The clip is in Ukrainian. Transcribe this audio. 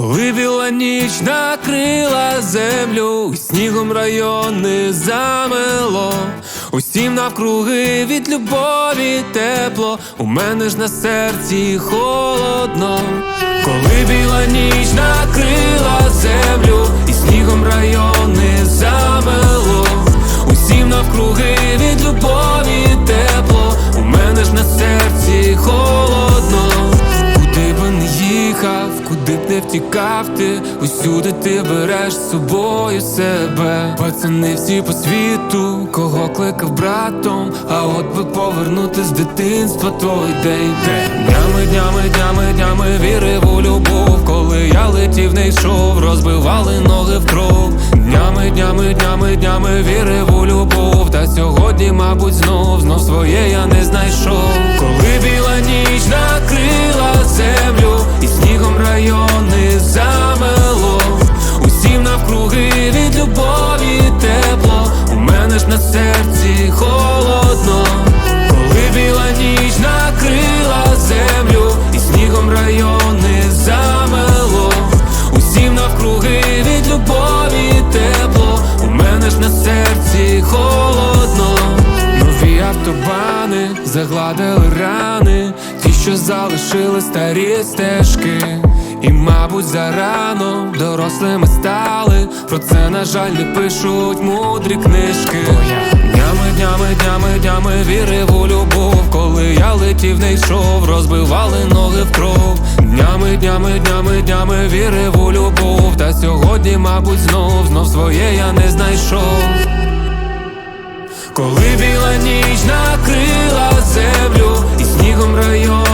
Коли біла ніч накрила землю, снігом райони замело, усім навкруги від любові тепло, у мене ж на серці холодно, коли біла ніч накрила землю, і снігом райони їхав, куди б не втікав ти, усюди ти береш з собою себе. Пацани всі по світу, кого кликав братом, а от би повернути з дитинства той день. Днями, днями, днями, днями вірив у любов, коли я летів, не йшов, розбивали ноги в кров. Днями, днями, днями, днями вірив у любов. Та сьогодні, мабуть, знов, знов автобани загладили рани, ті, що залишили старі стежки. І, мабуть, зарано дорослими стали. Про це, на жаль, не пишуть мудрі книжки. Днями, днями, днями, днями вірив у любов. Коли я летів, не йшов, розбивали ноги в кров. Днями, днями, днями, днями вірив у любов. Та сьогодні, мабуть, знов, знов своє я не знайшов. Коли біла ніч накрила землю, і снігом райони